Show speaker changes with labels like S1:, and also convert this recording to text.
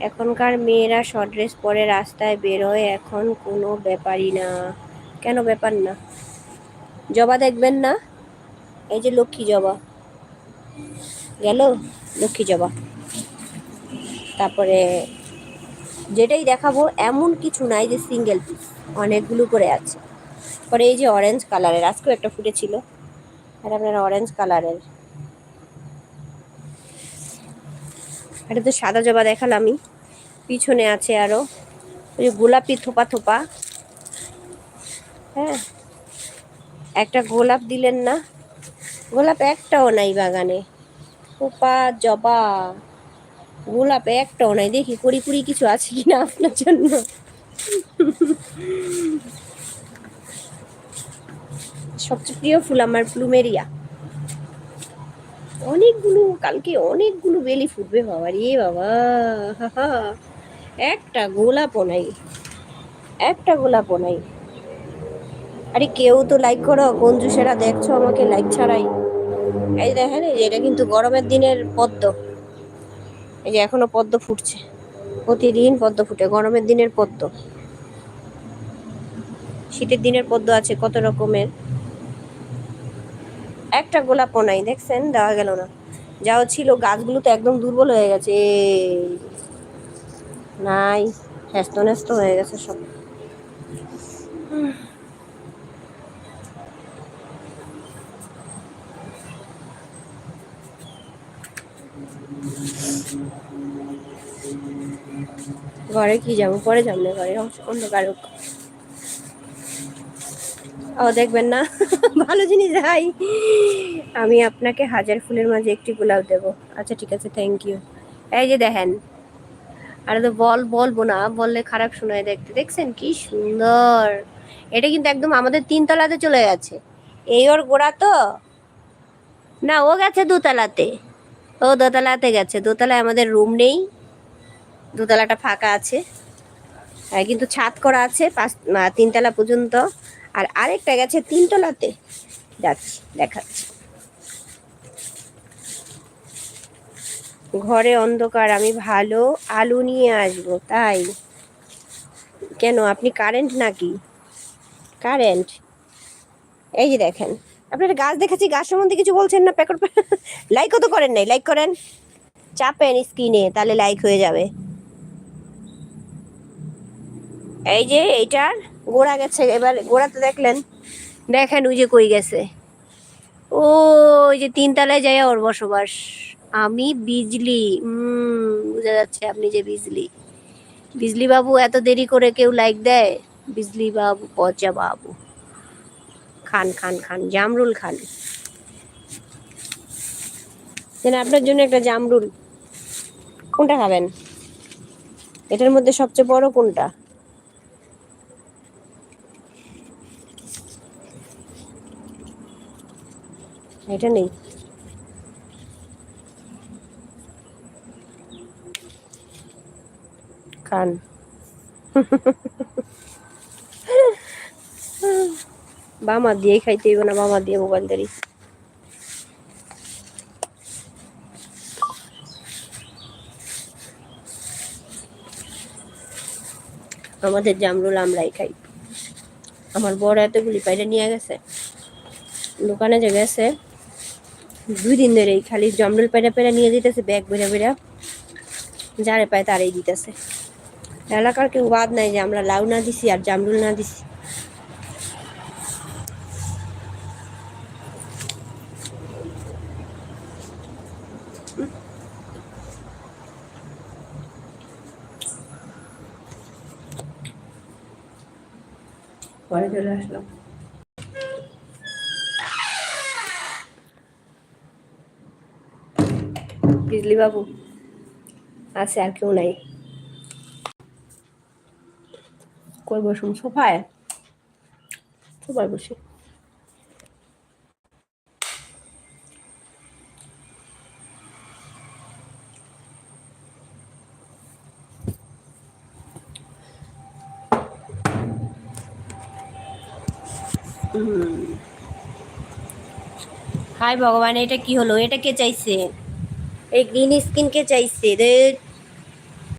S1: এখনকার মেয়েরা short dress পরে রাস্তায় বেরোয় এখন কোনো ব্যাপারই না। কেন ব্যাপার না? জবা দেখবেন না? এই যে লক্ষ্মী জবা। গেল? লক্ষ্মী জবা। তারপরে যেটাই দেখাবো, এমন কিছু নাই যে সিঙ্গেল পিস অনেকগুলো করে আছে। পরে এই যে অরেঞ্জ কালারের আজকেও একটা ফুটেছিল। এটা আপনার অরেঞ্জ কালারের এটা তো সাদা জবা দেখালামই পিছনে আছে আরও। ওই গোলাপি থোপা থোপা। হ্যাঁ। একটা গোলাপ দিলেন না। গোলাপ একটাও নাই বাগানে। থোপা, জবা। গোলাপ একটাও নাই। দেখি কুড়ি কুড়ি কিছু আছে কি না আপনার জন্য। সবচেয়ে প্রিয় ফুল আমার প্লুমেরিয়া। অনেকগুলো, কালকে অনেকগুলো বেলি ফুটবে বাবা রে বাবা। একটা গোলাপও নাই একটা গোলাপও নাই আরে কেউ তো লাইক করো কঞ্জুসেরা দেখছ আমাকে লাইক ছাড়াই। এই দেখেন, এই যে এটা কিন্তু গরমের দিনের পদ্ম। এই যে এখনও পদ্ম ফুটছে, প্রতিদিন পদ্ম ফুটে, গরমের দিনের পদ্ম। শীতের দিনের পদ্ম আছে কত রকমের? একটা গোলাপও নাই, দেখছেন? দেওয়া গেল না। যাও, ছিল, গাছগুলো তো একদম দুর্বল হয়ে গেছে। নাই হ্যাস্ত ন্যস্ত হয়ে গেছে সব। ঘরে কি যাব? পরে যাব না ঘরে, অন্ধকার ও, দেখবেন না। ভালো জিনিস যাই আমি আপনাকে হাজার ফুলের মাঝে একটি গোলাপ দেব। আচ্ছা ঠিক আছে থ্যাংক ইউ এই যে দেখেন, আর তো বল, বলব না, বললে খারাপ শোনায় দেখতে। দেখছেন কি সুন্দর? এটা কিন্তু একদম আমাদের তিনতলাতে চলে গেছে। এই ওর গোড়া তো? না, ও গেছে দোতলাতে। ও দোতলাতে গেছে। দোতলায় আমাদের রুম নেই। দোতলাটা ফাঁকা আছে। কিন্তু ছাদ করা আছে, পাঁচ তিনতলা পর্যন্ত। আর আরেকটা গেছে তিনতলাতে। যাচ্ছি, দেখাচ্ছি। ঘরে অন্ধকার, আমি ভালো আলু নিয়ে আসব, তাই। কেন, আপনি কারেন্ট নাকি? কারেন্ট এই যে দেখেন, আপনার গাছ দেখাচ্ছি, গাছ সম্বন্ধে কিছু বলছেন না প্যাকট লাইকও তো করেন নাই লাইক করেন। চাপেন স্ক্রিনে তাহলে লাইক হয়ে যাবে। এই যে, এইটার গোড়া গেছে, এবার গোড়াতে দেখলেন, দেখেন ওই যে কই গেছে। ও ওই যে তিনতলায় যাই ওর বসবাস। আমি বিজলি হুম বোঝা যাচ্ছে আপনি যে বিজলি। বিজলি বাবু, এত দেরি করে কেউ লাইক দেয়? বিজলি বাবু, পচা বাবু। খান খান খান, জামরুল খান। আপনার জন্য একটা জামরুল। কোনটা খাবেন? এটার মধ্যে সবচেয়ে বড় কোনটা? এটা নেই। খান বামা দিয়ে খাইতে হইব না, বামা দিয়ে মোবাইল দাঁড়ি আমাদের জামরুল আমরাই খাই। আমার বড় এতগুলি পাইরে নিয়ে গেছে। দোকানে যে গেছে দুই দিন ধরেই খালি জমরুল পেড়া পেড়া নিয়ে দিতেছে ব্যাগ বেড়া বেড়া যারে পায় তারাই দিতেছে। এলাকার কেউ বাদ নাই যে আমরা লাউ না দিছি আর জামরুল না দিছি। পরে চলে আসলাম। বিজলি বাবু, আছে আর কেউ নাই। কই বসুন, সোফায়? সোফায় বসি। হাই ভগবান, এটা কি হলো? এটা কে চাইছে? এই গ্রিন স্কিন কে চাইছে রে